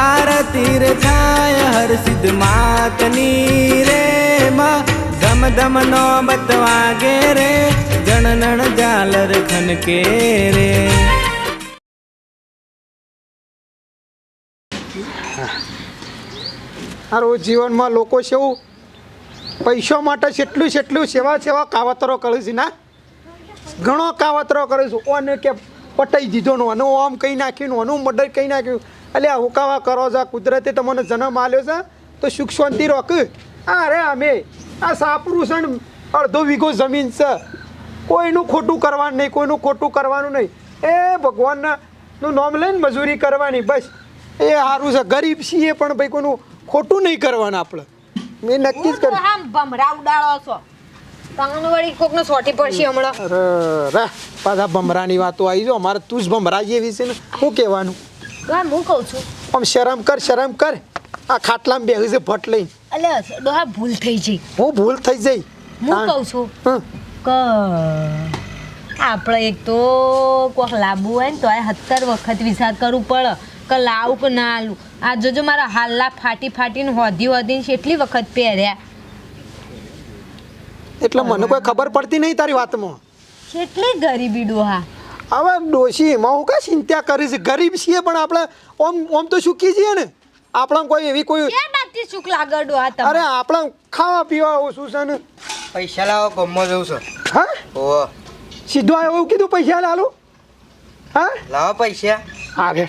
આરતી રે થાય, હર સિદ્ધ માતની રે માં. ધમ ધમ નો બતવાગે રે જણનણ જાલર ખનકે રે. રોજ જીવનમાં લોકો શું પૈસો માટે જેટલું જેટલું સેવા સેવા કાવતરો કરે છે ના. ઘણો કાવતરો કરે છે. ઓને કે પટાઈ દીધો નો અને આમ કહી નાખ્યું ઓનું મર્ડર કહી નાખ્યું. આ હુકાવા કરો છો કુદરતે તમને જન્મ આલ્યો છે તો સુખ શાંતિ રોક. અરે અમે આ સાપરું છે ને અડધો વીઘો જમીન છે. કોઈનું ખોટું કરવાનું નહીં કોઈનું ખોટું કરવાનું નહીં. એ ભગવાનના નું નામ લઈને મજૂરી કરવાની બસ. એ સારું છે ગરીબ છીએ પણ ભાઈ કોઈનું ખોટું નહીં કરવાનું આપણે. મેં નક્કી જ કર આમ ભમરા ઉડાડો છો. તમને વળી કોકને સોટી પડશે હમણાં. રા પાછા ભમરાની વાતો આવી જો અમારે તું જ ભમરા જેવી છે ને શું કહેવાનું? હા હું કહું છું. આમ શરમ કર શરમ કર. આ ખાટલામાં બેહી છે ભટ લઈ એટલે ડોહા ભૂલ થઈ જઈ. હું ભૂલ થઈ જઈ. હું કહું છું ક આપણે એક તો કોક લાવવું હોય ને તો આ સત્તર વખત વિચાર કરવું પડે. કે લાવું કે ના લાવું. આ જોજો મારા હાલ્લા ફાટી ફાટીને હોધી હોધીને કેટલી વખત પહેર્યા. એટલે મને કોઈ ખબર પડતી નહીં તારી વાતમાં. કેટલી ગરીબી ડોહા. હવે ડોશી એમાં હું કા ચિંતા કરી છે ગરીબ છીએ પણ આપણે ઓમ ઓમ તો સુખી છીએ ને. આપણે કોઈ એવી કોઈ સુખ લાગે ડોહા અરે આપણા ખાવા પીવા ઓછું છે ને પૈસા લાવો ગમમાં જવું છે. હા? ઓ સીધું આવ્યો એવું કીધું પૈસા લાલો? હા? લાવો પૈસા. હા રે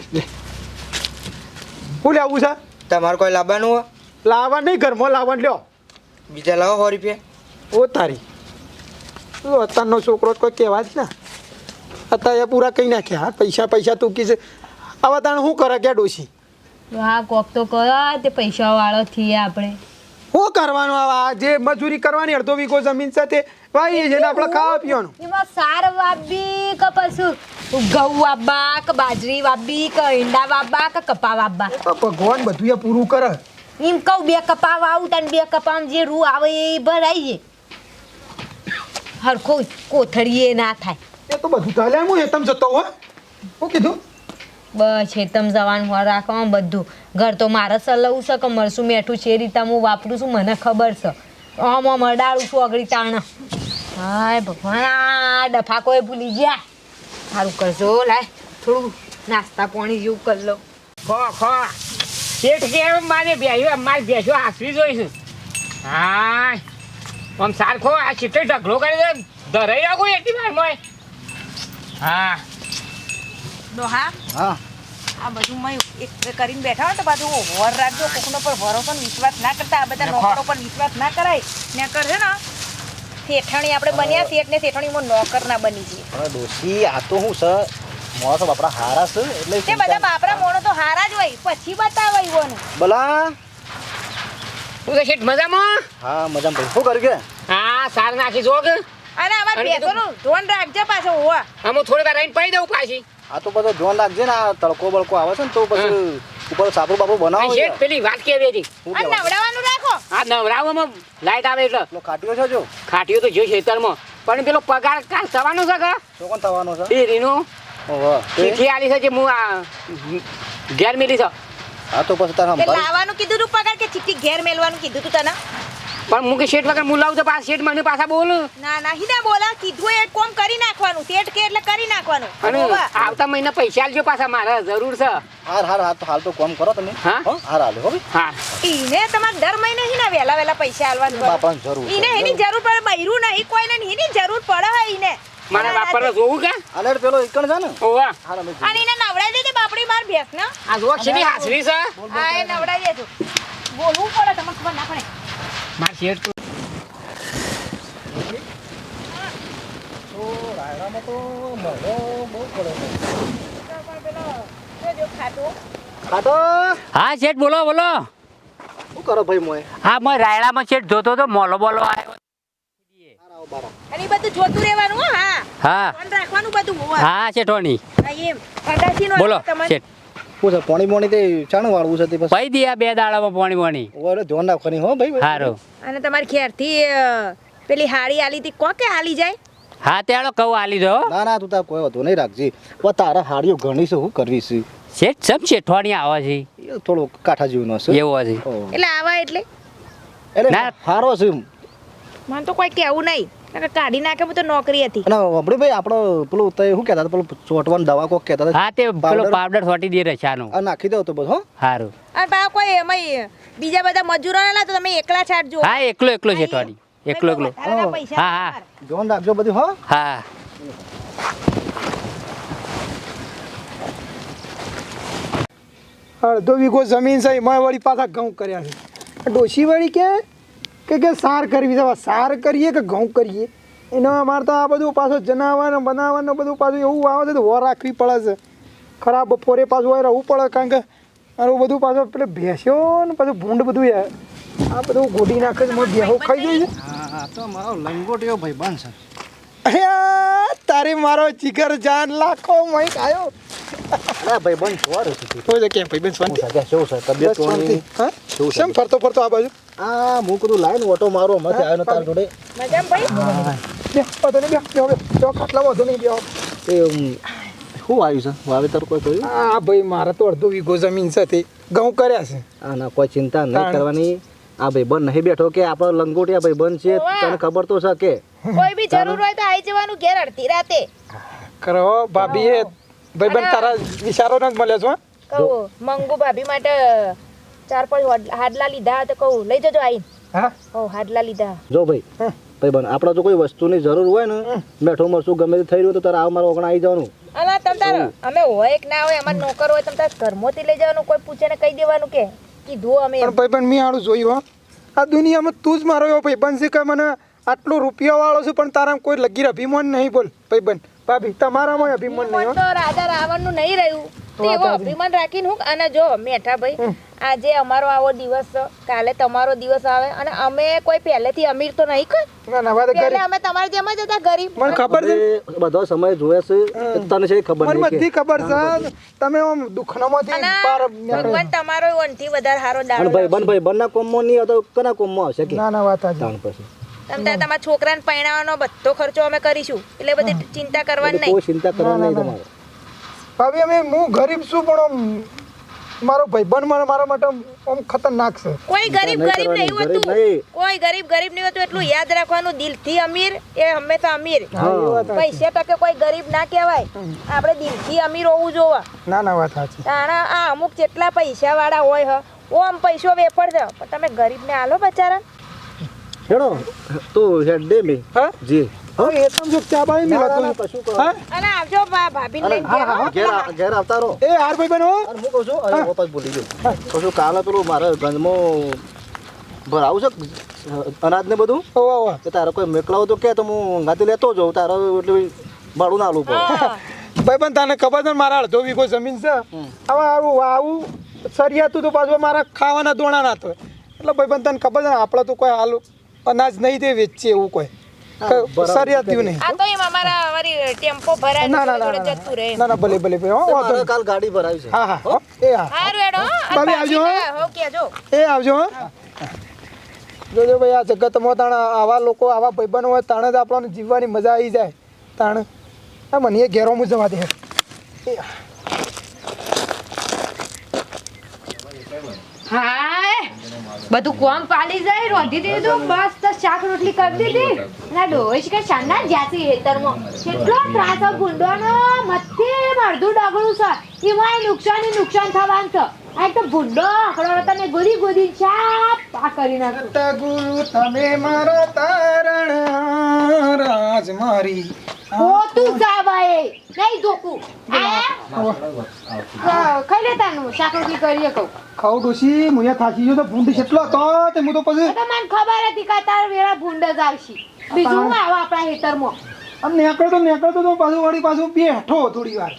હું લાવું છે? તમારે કોઈ લાવવાનું હોય? લાવવા નહીં ઘરમાં લાવવા લ્યો. બીજા લાવો સો રૂપિયા. ઓ તારી. તું અત્યારનો છોકરો તો કોઈ કહેવા જ ને. અત્યારે પૂરા કહી નાખ્યા. હા પૈસા પૈસા તું કીધે આવા તાણ શું કરે કે ડોશી? હા કોક તો કરો તે પૈસા વાળો થઈએ આપણે. શું કરવાનું આ જે મજૂરી કરવાની અડધો વીઘો જમીન સાથે તે વાઈએ છે ને આપણે ખાવા પીવાનું. એમાં સાર વાબી કે પછી ઘઉં વાબા કે બાજરી વાબી કે ઈંડા વાબા કે કપા વાબા ભગવાન બધું એ પૂરું કરે. એમ કહું બે કપા વાવું તને બે કપામાં જે રૂ આવે એ ભરાઈ જાય. હરખો કોથળીએ ના થાય. એ તો બધું ચાલે હું હેતમ જતો હો? શું કીધું? બસ હેતમ જવાનું હોય રાખવામાં બધું. ઘર તો મારે સલવું છે કે મરસું મેઠું છે એ રીતે હું વાપરું છું, મને ખબર છે. આમ આમ અડાડું છું અગડી તાણ. હાય ભગવાન, આ ડફાકોએ ભૂલી ગયા. સારું કરજો, લાય, થોડું નાસ્તા પાણી જેવું કરી લો. ખો ખો. શેઠ કેમ મારે બેહ્યો મારે બેસ્યો હાસવી જોઈશું. હા આમ સારખો આ શીટે ઢગલો કરી દે ધરાઈ રાખું એટલી વાર મોય હા. ડોહા હા? આ બધું મેં એક કરીને બેઠા હોય તો પાછું વર રાખજો કોકનો પર ભરોસો વિશ્વાસ ના કરતા. આ બધા. નોકરો પર વિશ્વાસ ના કરાય. ને કરશે ને. શેઠાણી આપણે બન્યા શેઠ ને શેઠાણીમાં નોકર ના બની જઈએ. ડોશી આ તો હું છે તો બાપરા હારા છે એટલે તે બધા બાપરા મોણો તો હારા જ હોય. પછી બતાવાય ઈવોનું. બોલા. તું તો શેઠ મજામાં? હા મજામાં. ભાઈ શું કર્યું કે? હા સાર નાખી જો કે અને આમાં અરે કીધું. ધોન રાખજે પાછો હોવા. આમ થોડી વાર રહીને પડી દઉં પાછી. આ તો બધો ધોન રાખજે ને આ તડકો બળકો આવે છે ને તો પછી ઉપર સાબુ બાબુ બનાવો છે પેલી વાત કેવી હતી? કહેવાય? નવડાવવાનું રાખો. આ નવરાવામાં લાઈટ આવે એટલે ખાટીઓ છે જો. ખાટીઓ તો જો ખેતરમાં. પણ પેલો પગાર કાલ થવાનો છે કે? તો કોણ થવાનો છે? એ રીનો ઓહો? ચીઠી આલી છે જે હું આ ઘેર મેલી છે. હા તો પછી તારા લાવવાનું કીધું તું પગાર કે ચીઠી ઘેર મેલવાનું કીધું તું તને? પણ હું કે શેઠ વગર હું લાવું તો પાછા શેઠ મને પાછા બોલ. ના ના હિના બોલા. કીધું એ કોમ કરી નાખવાનું. શેઠ કે એટલે કરી નાખવાનું. અને આવતા મહિના પૈસા આલજો પાછા મારે જરૂર છે. હાર હાર હાર તો હાલ તો કોમ કરો તમે. હા? હાર હાલ હો હા. ઈને તમારે દર મહિને હિના વેલા વેલા પૈસા આલવાનું બાપા જરૂર ઈને એની જરૂર પડે બૈરું નહીં કોઈને નહીં એની જરૂર પડે હે ઈને. મારા બાપર જોવું કે? હાલે પેલો એકણ છે ને? ઓવા અને એને નવડાવી દેજે બાપડી માર ભેસ ને આ જોક છે હાસરી છે? હા એ નવડાવી દેજો. બોલવું પડે તમને ખબર ના પડે. માર શેઠ ખાતો હા શેઠ બોલો બોલો. શું કરો ભાઈ મોય હા મેં રાયડામાં શેઠ જોતો તો મોલો બોલો આવ્યો હાર આવો બારા. અને બધું જોતું રહેવાનું હા હા. રાખવાનું બધું હા શેઠોની. એમ. બોલો શેઠ. શું છે પાણી પાણી તે ચાણ વાળવું છે તે પછી. ભાઈ દિયા આ બે દાડામાં પાણી પાણી. ઓરે ધ્યાન રાખવાની હો ભાઈ હારો. અને તમારી ખેરથી પેલી હાડી આલી તી કોકે આલી જાય? હા તેડો કહું આલી દો. ના ના તું તાર કોઈ વધુ નહીં રાખજી. ઓ તારા હાડીઓ ઘણી છે હું કરવી છે શેઠ સમ ઠોણી આવે છે? થોડો કાંઠા જેવું હશે એવો છે. એટલે આવા એટલે? એટલે હારો સારો છે એમ. મને તો કોઈ કેવું નહીં. કાઢી નાખે હું તો નોકરી હતી. અને વબડી ભાઈ આપણો પેલું તે શું કહેતા પેલું ચોટવાનું દવા કોક કહેતા હા તે પેલો પાવડર છોટી દે રચાનો આ નાખી દો તો બસ હો. સારું અને બા કોઈ એમાં બીજા બધા મજૂરો ના તો તમે એકલા છાંટજો. હા એકલો એકલો છે ટોડી એકલો એકલો. હા, હા. જોન રાખજો બધું હો. હા. અડધો વીઘો જમીન છે એમાં વળી પાછા ઘઉં કર્યા છે. ડોશી વળી કે કે કે સાર કરવી છે. સાર કરીએ કે ઘઉં કરીએ? એનો અમારે તો આ બધું પાછું જનાવર બનાવવાનું બધું પાછું એવું આવે છે તો વર રાખવી પડે છે. ખરાબ બપોરે પાછું હોય રહેવું પડે કારણ કે આનું બધું પાછું પેલે ભેંસ્યો ને પાછું ભૂંડ બધું આ બધું ગોડી નાખે છે ભેહો ખાઈ જાય છે. તો મારો લંગોટિયો ભાઈ બન છે તારે મારો જીગર જાન લાખો મય આવ્યો અરે ભાઈ બન ચોર છે હોય કેમ ભાઈ બેન શાંતિ. હું સાચા છે? તબિયત શાંતિ. હા? કેવું છે? શેમ ફરતો ફરતો આ બાજુ? આ હું કીધું લાઈન ઓટો મારો મત આવ્યો ને તાર જોડે. મજામાં ભાઈ? બે વધુ નહીં બે બે બે ખાટલા વધુ નહીં બે એ શું આવ્યું છે? વાવેતર કોઈ કર્યું? આ ભાઈ મારે તો અડધો વીઘો જમીન છે તે. ઘઉં કર્યા છે. આ ના કોઈ ચિંતા નહીં કરવાની. આ ભાઈ બન નહીં બેઠો કે આપણો લંગોટિયા ભાઈ બંધ છે. તને ખબર તો છે કે? કોઈ બી જરૂર હોય તો આવી જવાનું ઘેર અડધી રાતે. કરો ભાભી એ ભાઈ બન તારા વિચારો જ મળે છો કહું મંગુ ભાભી માટે ચાર પાંચ હોડ- હાડલા લીધા તો કહું લઈ જજો આઈને. હા? ઓ હાડલા લીધા. જો ભાઈ ભાઈ બન આપણે જો કોઈ વસ્તુની જરૂર હોય ને બેઠો મરશું ગમે તે થઈ રહ્યું તો તારે આવ મારો ઓગણા આવી જવાનું. અલા તમ તાર અમે હોય કે ના હોય અમાર નોકર હોય તમ તાર ઘરમાંથી લઈ જવાનું કોઈ પૂછે ને કહી દેવાનું કે કીધું અમે પણ ભાઈ બેન મેં આડું જોયું હો. આ દુનિયામાં તું જ મારો એવો ભાઈ બન છે કે મને આટલો રૂપિયા વાળો છું પણ તારા કોઈ લગીર અભિમાન નહીં બોલ ભાઈ બન ભાભી તમારામાં અભિમાન નહીં હો. તો રાજા રાવણનું નહીં રહ્યું. તો એવો અભિમાન રાખીને હું અને જો મેઠા ભાઈ આજે અમારો આવો દિવસ છે કાલે તમારો દિવસ આવે અને અમે કોઈ પહેલેથી અમીર તો નહીં કોઈ? ના ના વાત પહેલે કરી. અમે તમારી જેમ જ હતા ગરીબ. મને ખબર છે? બધો સમય જોવે છે એ તને છે ખબર મને નહીં કે. બધી ખબર છે. તમે આમ દુખનામાંથી અને પાર. ભગવાન તમારો વનથી વધારે સારો અને દાડો ભાઈ બન ભાઈ બંને કોમમાં નહીં હતો કના કોમમાં આવશે કે? ના ના વાત આજે તાણ પછી. તમ તમારા છોકરાને પરણાવવાનો બધો ખર્ચો અમે કરીશું. એટલે બધી ચિંતા કરવાની નહીં કોઈ ચિંતા કરવાની નહીં તમારે. ભાભી અમે હું ગરીબ છું પણ મારો ભાઈબંધ મને મારા માટે આમ ખતરનાક છે. કોઈ ગરીબ ગરીબ નહીં હોતું કોઈ ગરીબ ગરીબ નહીં હોતું એટલું યાદ રાખવાનું દિલથી અમીર એ હંમેશા અમીર. પૈસા ટકે કોઈ ગરીબ ના કહેવાય. આપણે દિલથી અમીર હોવું જોવા. ના ના વાત સાચી. તાણા આ અમુક જેટલા પૈસા વાળા હોય હ ઓ આમ પૈસો વેફર છે. પણ તમે ગરીબને આલો બચારા. હેડો. તો હેડ દે મે. હા? જી. હવે એ તો જો ચા બાઈ મિલાતું ના, કશું કરો. અને આવજો ભા- ભાભીને લઈને ઘેર. ઘેર આવતા રહો. એ હાર ભાઈબંધ હો અને હું કહું છું અરે હું. પાછું ભૂલી ગયો. છું કાલે પેલું મારે ગંજમાં ભરાવું છે અનાજ ને બધું? ઓવા ઓવા કે તારે કોઈ મોકલાવો તો કે તો હું ગાતી લેતો જાઉં તારે એટલે ભાડું ના આલું પડે. હા. ભાઈબંધ તને ખબર છે ને મારા અડધો વીઘો જમીન છે? હવે આવું આવું સરિયાતું તો પાછું મારા ખાવાના દોણા ના તો એટલે ભાઈબંધ તને ખબર છે ને આપણે તો કોઈ હાલ અનાજ નહીં દે વેચીએ એવું કોઈ. સરિયાતું નહીં. આ તો એમ અમારા વળી ટેમ્પો ભરાય ના ના ના જતું રહે ના ના ભલે ભલે ભલે હો વાંધો કાલ ગાડી ભરાવી છે. હા હા એ હા. હારું હેડો ભાભી આવજો, હો. ભાભીને એ આવજો જોજો ભાઈ આ જગતમાં તાણ આવા લોકો આવા ભાઈબંધ હોય તાણે જ આપણને જીવવાની મજા આવી જાય. તાણ હા મને એ ઘેરો મું જવા દે. હા. બધું કોમ પાલી જાય રોધી દીધું બસ તો શાક રોટલી કરી દીધી. ના ડોશ કે શાના જાતી હેતરમાં કેટલો ત્રાસ ભૂંડોનો મથે મરધું ડગડું છે. એમાં નુકસાન નુકસાન થવાનું છે. આ એક તો ભૂંડો આકડો તને ગોદી ગોદી ચાપ આ કરી નાખો ગુરુ તમે મારો તારણ રાજ મારી. ઓ તું સાબાએ નહીં ધોકું ખાઈ લેતા નું કરીએ કહું. ખાવ ડોશી મુયા થાકી ગયો તો ભૂંડ કેટલો હતો તે હું તો પછી તો મને ખબર હતી કે તાર વેળા ભૂંડ જ આવશે. બીજું હું આવો આપણા હેતરમાં આમ નીકળતો નીકળતો તો પાછું વળી પાછું બેઠો થોડી વાર.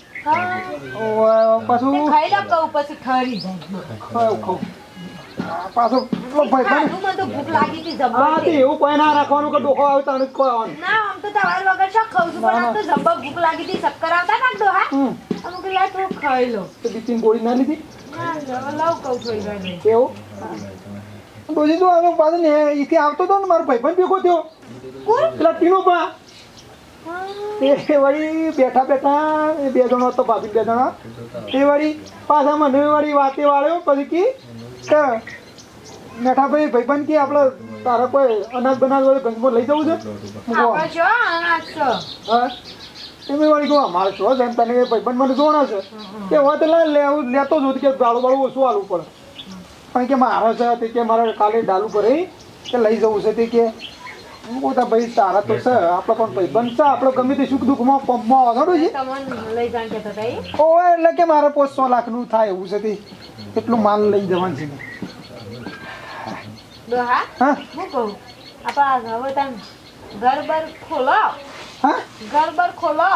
પાછું ખાઈ લો કહું પછી ઠરી જાય. ખાવ ખાવ પાછો પેલો ભાઈબંધ ખાધું તો ભૂખ લાગી હતી હા તે એવું કોઈ ના રાખવાનું કે ડોકો આવે તાણે જ ખવાવાનું ના આમ તો તમારી વગર શું ખાઉં છું? પણ આમ તો જબર ભૂખ લાગી હતી ચક્કર આવતા ના ડો હા હમ અમુક લા થોડું ખાઈ લો તો બીજી ગોળી ના લીધી? ના ના, કહું થોડી વાર એવું? ડોશી તું હવે પાછો ને અહીંથી આવતો હતો ને મારો ભાઈબંધ ભેગો થયો. પેલા ટીનો પા એ વળી બેઠા બેઠા એ બે જણો હતો ભાભી બે જણા. એ વળી પાછા મને વળી વાતે વાળ્યો પછી કી? કે મેઠાભાઈ ભાઈબંધ કે આપણે તારા કોઈ અનાજ બનાજ વાળી ગંજમાં લઈ જવું છે? હું? એમ વાળી કહું અમારે છો જેમ તને એ ભાઈબંધ મને જોણા છે. કે હોય તો લે લેવું લેતો જ કે ગાળું બાળું ઓછું આલવું પડે. પણ કે મારે છે તે કે મારે કાલે ડાલું કરી કે લઈ જવું છે તે કે કહું ભાઈ તારા તો છે આપણો પણ ભાઈ બનશે આપણો ગમે તે સુખ દુઃખમાં પંપમાં વગાડું છે એટલે કે મારે લાખનું થાય એવું છે તે. એટલું માલ લઈ જવાનું છે. હા હું? કહું આપણા હવે તમે ઘર બર ખોલો. હા? ઘર બર ખોલો.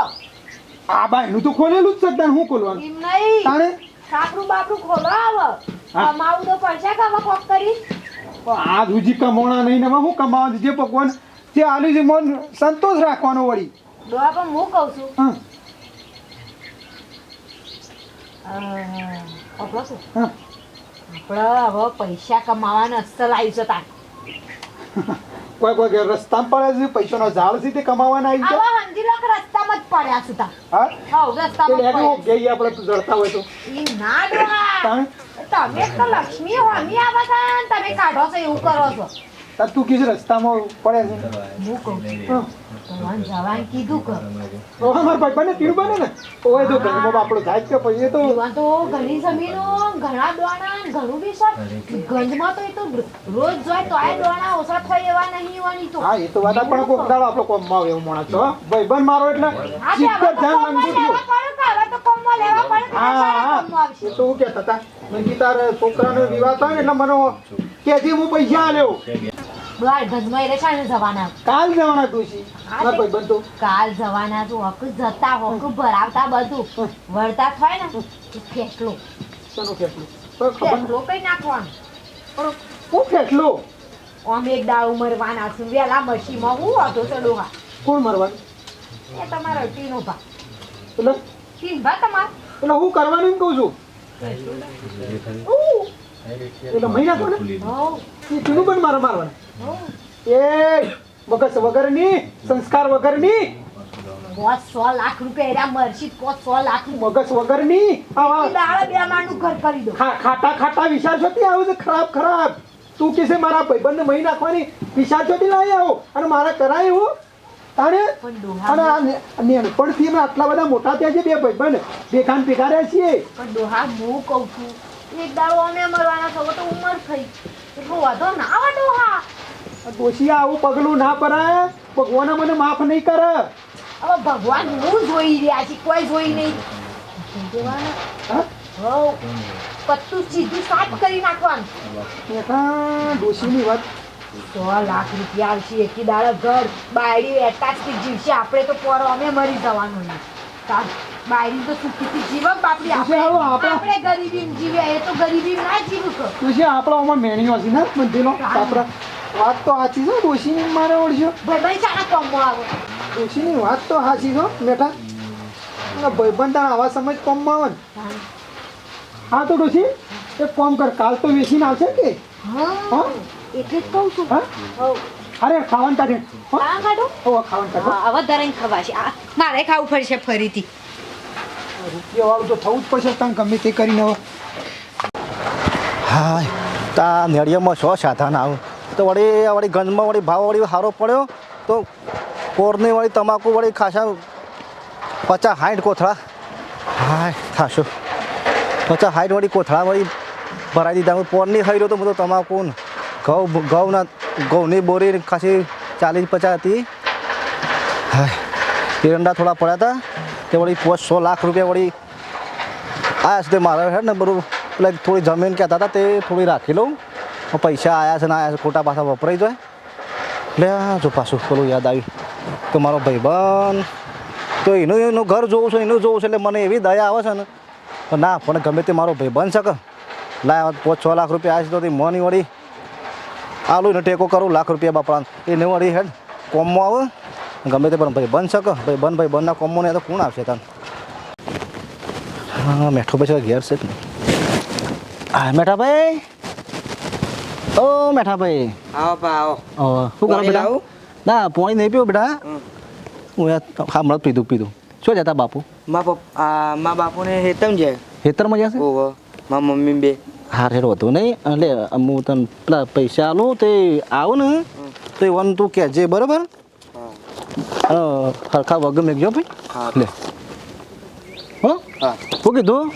આ બાયનું તો ખોલેલું જ છે તાણ હું ખોલવાનું? એમ નહીં. તાણે? સાપરું બાપરું ખોલો આવો. કમાવું તો પડશે કે હવે કોક કરી? આ હજી કમાણા નહીં ને હું કમાવાનું? જે પકવાન જે આલુ છે મન સંતોષ રાખવાનો વળી. ડોહા પણ હું કહું છું. હા. આપણો હવે પૈસા કમાવાના અસલ કોઈ કોઈ પડે છે પૈસાનો ઝાડ છે તે કમાવાના આવી ગયા? સમજી લો કે રસ્તામાં જ પડ્યા છે તાર હા? રસ્તામાં પડ્યા આપણે જડતા હોય તો. ના ડોહા. તાણે? તમે તો લક્ષ્મી હોમી આવા છે તમે કાઢો છો એવું કરો છો. તો તું કીધું રસ્તામાં પડે છે. હું કહું? ભગવાન જવાન કીધું કર તો અમારા ભાઈ બને બને ને? ઓય તો ઘરમાં આપણો જાય પછી એ તો એમાં તો ઘણી જમીનો ઘણા દોણા ઘણું બી ગંજમાં તો એ તો રોજ જોય તો આ દોણા ઓછા થાય એવા નહીં હોવાની તો. હા એ તો વાત પણ કોક દાડો આપણો કોમમાં આવે એવું માણસ છો ભાઈબંધ મારો એટલે તો કોમમાં લેવા પડે કે હા હા. એ તો હું કહેતા હતા. મેં તારે છોકરાનો વિવાહ થાય એટલે મને કેથી હું પૈસા આલ્યો. બાર ભજમાઈ એટલે છે ને જવાના. કાલ જવાના તું હા, મારા તે- કાલ જવાના તો હક જતા હક ભરાવતા બધું. વળતા થાય ને ફેસલો શાનું ફેસલું તો ફેસલો કઈ નાખવાનું. પણ હું ફેસલું એક દાળ ઉમરવાના છું. વેલા મશીમાં હું હતો છે ડોહા કોણ મરવાનું? એ તમારો ટીનો ભા એટલે ટીન ભા તમાર. એટલે હું કરવાનું એમ કહું છું. એટલે મગજ વગરની સંસ્કાર વગરની પાંચ સો લાખ રૂપિયા એરા મરશી પાંચ સો લાખ મગજ વગરની આવા દાડા બે માણનું ઘર કરી દો. ખાટા ખાટા છોથી આવું ખરાબ ખરાબ તું કે છે મારા ભાઈબંધને મહી નાખવાની વિચાર છોથી લાવી આવો અને મારે કરાય એવું ડોહા અને આ નેનપણથી અમે આટલા બધા મોટા થયા છે બે ભાઈબંધ બેખાન ભેગા રહ્યા છીએ. પણ ડોહા હું કહું છું એક દાડો અમે મરવાના છો તો ઉંમર થઈ. એટલો વાંધો ના આવે ડોહા. આ આવું પગલું ના ભરાય. ભગવાન મને માફ નહીં કરે. હવે ભગવાન હું જોઈ રહ્યા છે કોઈ જોઈ નહીં. પત્તું સીધું સાફ કરી નાખવાનું. ડોશીની વાત સો લાખ રૂપિયા આવશે. એકી દાડા ઘર બાયડી એટાચથી જીવશે આપણે તો પોરો અમે મરી જવાનું બાયડી તો સુખીથી જીવે બાપડી આપણે ગરીબી જીવે. એ તો ગરીબી ના જીવું તો. ડોશી આપણો આમાં મેણીઓ છે ને મંદિરનો આપણા વાત તો સાચી છે ડોશીની મારે ઓળખ્યો ભાઈ સારા કોમમાં આવે? ડોશીની વાત તો સાચી છો બેટા. અને ભાઈબંધ તારા આવા સમજ કોમમાં આવે ને. હા. તો ડોશી એક કોમ કર. કાલ તો વેચીને આવશે કે? હા? એટલે જ કહું છું. અરે ખાવાનું કાઢે હા. કાઢો ઓ ખાવાનું કાઢો હા હવે દરેક ખવાશે આ મારે ખાવું પડશે ફરીથી. રૂપિયા વાળું તો થવું જ પડશે. તને ગમે તે કરીને હા તા નેડિયામાં છો સાધન આવું? તો વળી વળી ગંજમાં વળી ભાવ વળી સારો પડ્યો. તો કોરની વળી તમાકુ વળી ખાસા પચાસ હાઈટ કોથળા. હાય થાશો. પચાસ સાઠ વળી કોથળા વળી ભરાઈ દીધા. પોરની ખાઈ રહ્યો તો બધો તો તમાકુ ને ઘઉં ઘઉંના, ઘઉંની બોરી ખાસી ચાલીસ પચાસ હતી. હા એરંડા થોડા પડ્યા હતા. તે વળી પાંચ સો લાખ રૂપિયા વળી આયા છે તે મારે હે ને બરું એટલે થોડી જમીન કહેતા હતા તે થોડી રાખી લઉં. પૈસા આવ્યા છે ને આયા છે, ખોટા પાછા વપરાઈ જાય. એટલે જો પાછું પેલું યાદ આવી તો મારો ભાઈબંધ, તો એનું એનું ઘર જોવું છું, એનું જોવું છે, એટલે મને એવી દયા આવે છે ને. ના, પણ ગમે તે મારો ભાઈબંધ છે કે. લાય, પાંચ છ લાખ રૂપિયા આવ્યા છે તે મની વળી આલું ને ટેકો કરું લાખ રૂપિયા બાપડા એને વળી હેડ કોમમાં આવે. ગમે તે પણ ભાઈ બન શકે. ભાઈ બન ભાઈ બંધના કોમમાં નહીં તો કોણ આવશે તને? હા મેઠો પછી ઘેર છે જ ને. હા મેઠાભાઈ ઓ મેઠાભાઈ આવો પા આવો. ઓ શું કરો બેટા? ના પાણી નહીં પીવું બેટા. હું હમણાં પીધું પીધું. શું જતા બાપુ? મા પપ્પા મા બાપુને હેતમ જાય. હેતરમાં જશે? ઓહો મા મમ્મી બે. હા રેડો હતું નહીં. એટલે હું તને પેલા પૈસા આલું તે આવો ને. તો એ વન તું કહેજે બરાબર? હરખા વગર મેકજો હા. ભાઈ. લે. હો? હા. શું કીધું?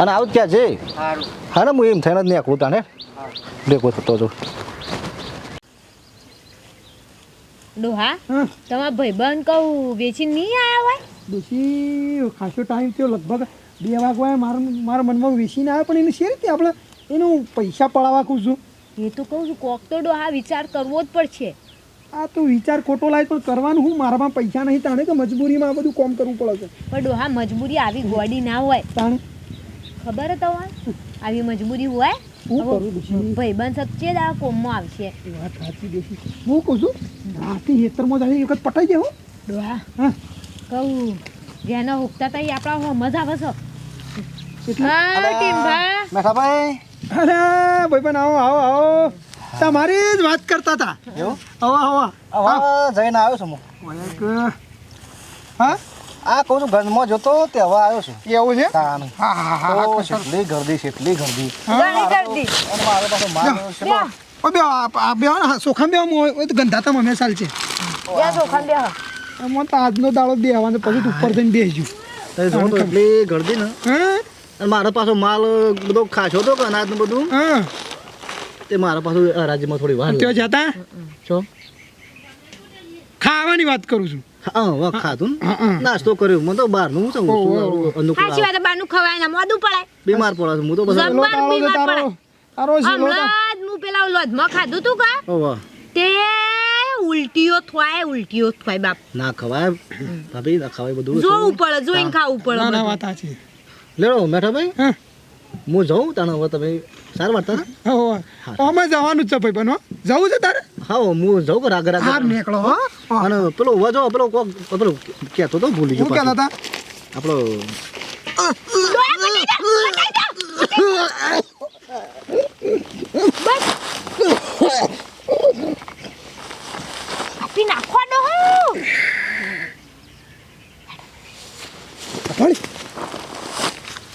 અને આવું જ ક્યાં છે સારું હા ને હું એમ થઈને જ નહીં આખું તાને બ્રેકો થતો હતો ડોહા તમારા ભાઈબંધ કહું વેચી નહીં આવ્યા હોય? બેસી ખાસો ટાઈમ થયો લગભગ. બે વાગવા મારા મારા મનમાં વેચીને આવે પણ એને શી રીતે આપણે એનું પૈસા પડાવવા કહું છું? એ તો કહું છું કોક તો આ વિચાર કરવો જ પડશે. આ તો વિચાર ખોટો લાય પણ કરવાનું હું? મારામાં પૈસા નહીં તાણે કે મજબૂરીમાં આ બધું કોમ કરવું પડે છે? પણ ડોહા મજબૂરી આવી ગોડી ના હોય. તાણે? ખબર હતા હોય આવી મજબૂરી હોય? શું કરું ભાઈબંધ સચ્ચે જ આ કોમમાં આવશે. વાત સાચી દેશી હું કહું છું રાતે હેતરમાં જાય વખત પટાઈ દેવો ડોહા હા. કહું જેના હુકતા તા એ આપણા હો મજા આવે છે એટલે હા ટીમભા મેઠા ભાઈ અરે આવો આવો આવો. તમારી જ વાત કરતા હતા એવું? હવા હવા હવા જઈને આવ્યો છું હું. હા? આ કહું છું ગંજમાં જોતો તે હવે આવ્યો છું. એવું છે? એટલી હા હા હા હા. કેટલી ગરદી ગરદી. ઘણી કરદી અને મારો ઓ બે આ બે ને સોખામ બે હોય તો ગંધાતા અમે ચાલ છે. બે તો આજનો દાડો બે આવવાનો પછી ઉપર થઈને બેસજો. એટલી ગરદી ને. હા. અને મારો પાછો માલ બધો ખાશો તો કે અનાજનું બધું? તે મારા પાછું રાજ્યમાં થોડી વાર ત્યાં જતા? છો? ખાવાની વાત કરું છું. હા ખાધું હા, હા. નાસ્તો કર્યો. મને તો બહારનું સાચી વાત બાનું ખવાય ને મોદું પડાય બીમાર પડે છે હું તો જમવાનું બીમાર તારો હમણાં જ હું પેલા લોધમાં ખાધું તું કા? ઓ વાહ. તે ઉલટીઓ થાય ઉલટીઓ થાય બાપ. ના ખવાય. ભાભી ના ખવાય બધું. જોવું પડે જોઈને ખાવું પડે ના ના વાત સાચી. લેડો મેઠા ભાઈ હા? હું જાઉં તાણે હવે તમે સારું વાર્તા હા અમે જવાનું જ છે ભાઈ બનો જવું છે તારે? હા હું જાઉં કે રાગ રાગ હાર નીકળો હો. અને પેલો વજો પેલો કોક પેલો કહેતો તો ભૂલી ગયો કહેતા હતા? આપણો આપી નાખવાનો હો અઠવાડી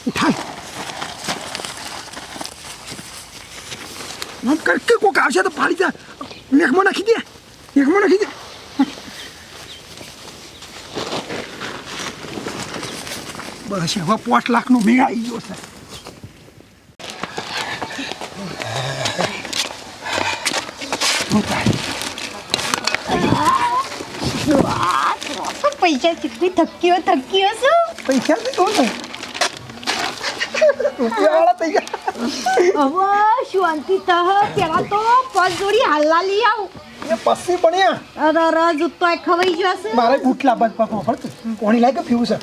ઉઠાય મત કર કે કોક આવશે તો પાડી જા મેઘમાં નાખી દે મેઘમાં નાખી દે બસ હવે પાંચ લાખનો મેળ આવી ગયો છે? પૈસા કેટલી થક્યો થક્યો શું પૈસા થી કોણ રૂપિયાવાળા થઈ ગયા હવે શાંતિ તહ પેલા તો પગ જોડી હાલ્લા લઈ આવું. એ પછી પણ અરે અરે જૂતો ખવાઈ જશે મારે બૂટ લાવવા જ પાકો પડતું. કોણી લાગે છે.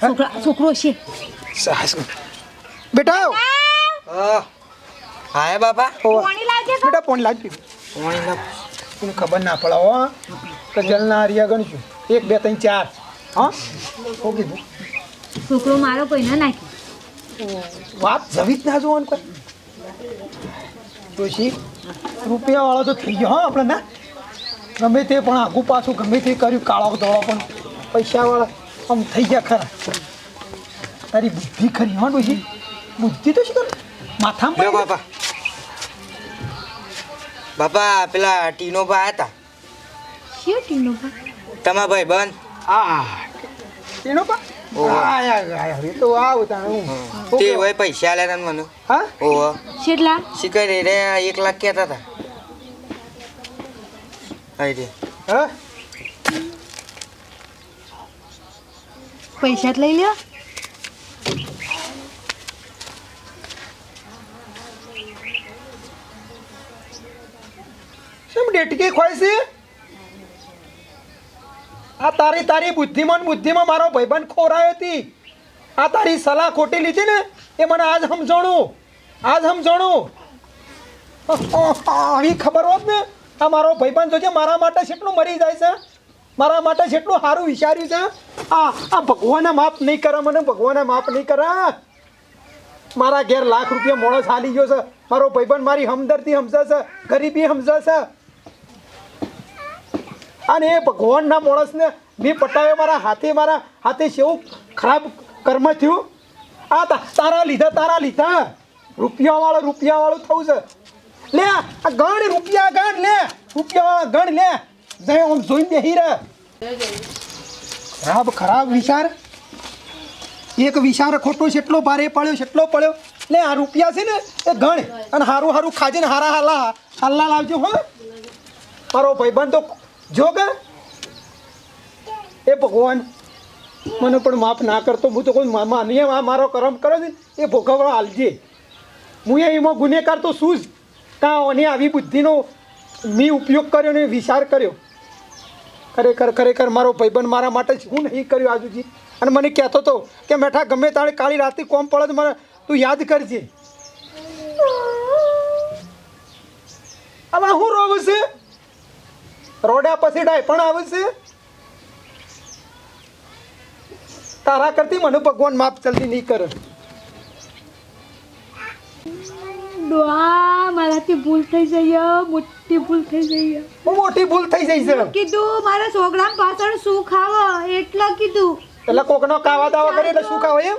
છોકરા છોકરો છે. સાસ. બેટા હા. હા બાપા. પાણી લાવજે બેટા પોણી લાજ પીવું પાણી લાવ. ખબર ના પડાવો હો કે જલના હરિયા ગણશું એક બે ત્રણ ચાર. હા? ઓકે. કીધું છોકરો મારો કોઈ ના નાખી. વાત જવી જ ના જોવાનું કોઈ? જોશી રૂપિયા વાળો તો થઈ ગયો હા આપણે ના? ગમે તે પણ આગું પાછું ગમે તે કર્યું કાળો ધોળો પણ પૈસા વાળા આમ થઈ ગયા ખરા. તારી બુદ્ધિ ખરી હા ડોશી બુદ્ધિ તો શું કરે? માથામાં બાપા. બાપા પેલા ટીનો પા હતા શું ટીનો પા તમારા ભાઈ બંધ? આ એનો પા ઓહો. આયા આયા એ તો આવ તાણ તે હોય પૈસા આલ્યા હતા ને મને. હા? ઓહો. કેટલા? શીખર રે એક લાખ કહેતા હતા આઈ રે. હા? પૈસા લઈ લ્યો? કેમ ડેટકી ખોય છે? આ તારી તારી બુદ્ધિમાં બુદ્ધિમાં મારો ભાઈબંધ ખોરાયો હતી. આ તારી સલાહ ખોટી લીધી ને, એ મને આજ સમજાણું. આજ સમજાણું. આવી ખબર હોત ને, આ મારો ભાઈબંધ જોજે મારા માટે કેટલું મરી જાય છે, મારા માટે જેટલું સારું વિચાર્યું છે, આ આ ભગવાને માફ નહીં કરે, મને ભગવાને માફ નહીં કરે મારા ઘેર લાખ રૂપિયા મોણસ હાલી ગયો છે. મારો ભાઈબંધ મારી હમદર્દી સમજે છે, ગરીબી સમજે છે. અને એ ભગવાનના માણસને મેં પટાવ્યો મારા હાથે મારા હાથે કેવું ખરાબ કર્મ થયું. આ તારા લીધા તારા લીધા. રૂપિયાવાળો, રૂપિયાવાળું થવું છે. લે, આ ગણ રૂપિયા ગણ, લે. રૂપિયાવાળા ગણ, લે. જય આમ જોઈને બેહી રહે. ખરાબ ખરાબ વિચાર. એક વિચાર ખોટો જેટલો ભારે પડ્યો એટલો પડ્યો. લે, આ રૂપિયા છે ને, એ ગણ. અને હારું હારું ખાજે ને હારા, હાલા હાલ્લા લાવજો, હો. મારો ભાઈબંધ તો જોગ એ ભગવાન, મને પણ માફ ના કરતો, હું તો કોઈ માનીએ આ મારો કરમ કર્યો ને એ ભોગવડો હાલજે. હું એમાં ગુનેગાર તો શું જ. કાં અને આવી બુદ્ધિનો મેં ઉપયોગ કર્યો ને વિચાર કર્યો? ખરેખર ખરેખર મારો ભાઈબંધ મારા માટે શું નહીં કર્યું આજુજી. અને મને કહેતો હતો કે મેઠા ગમે તારે કાળી રાતે કોમ પડે તો મને તું યાદ કરજે. હવે હું રોવું છે? રોડ્યા પછી ડાય પણ આવે છે? તારા કરતી મને ભગવાન માફ જલ્દી નહીં કરે. મારાથી ભૂલ થઈ જઈ મોટી ભૂલ થઈ જઈ બહુ મોટી ભૂલ થઈ જાય છે. કીધું મારા છોકરા પાછળ શું ખાવ? એટલે કીધું. એટલે કોકનો કાવા દાવા કરે એટલે શું ખાવ એમ?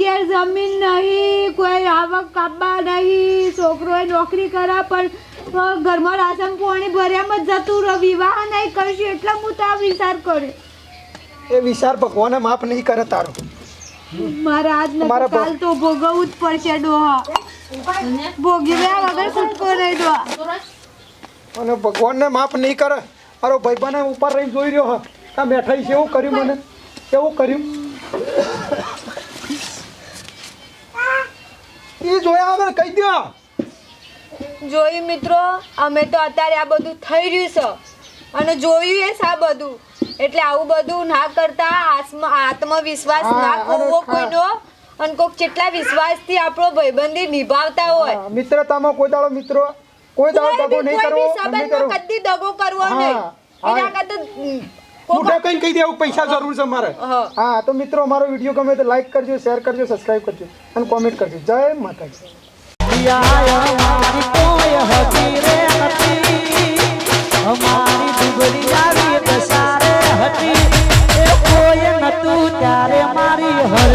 ગેર જમીન નહીં કોઈ આવક કાપવા નહીં છોકરોએ નોકરી કરા પણ ઘરમાં રાશન પાણી ભર્યામાં જ જતું રહે વિવાહ નહીં કરશું એટલે હું તો વિચાર કર્યો. એ વિચાર ભગવાને માફ નહીં કરે તારો. મારા આજ ને મારા કાલ તો ભોગવવું જ પડશે ડોહા. ભોગવ્યા વગર છૂટકો નહીં ડોહા? અને ભગવાનને માફ નહીં કરે. મારો ભાઈબંધ ઉપર રહી જોઈ રહ્યો હા. આ બેઠાઈ છે એવું કર્યું મને. કેવું કર્યું. એ જોયા હવે કહી દો જોયું મિત્રો અમે તો અત્યારે આ બધું થઈ રહ્યું છે. અને જોયું એ આ બધું. એટલે આવું બધું ના કરતા આત્મવિશ્વાસ ના કરવો કોઈનો અને કોઈક કેટલા વિશ્વાસથી આપણો ભાઈબંધી નિભાવતા હોય. મિત્ર તમે કોઈ દાડો મિત્રો કોઈ દાડો દગો નહીં કરવો સંબંધમાં કદી દગો કરવો નહીં. એના કરતા મોટા કઈ કહી દેવું પૈસા જરૂર છે મારે. હા. હા તો મિત્રો મારો વીડિયો ગમે તો લાઈક કરજો શેર કરજો સબસ્ક્રાઇબ કરજો અને કોમેન્ટ કરજો. જય માતાજી. દસારે હતી એ કોઈ નતું ત્યારે મારી હતી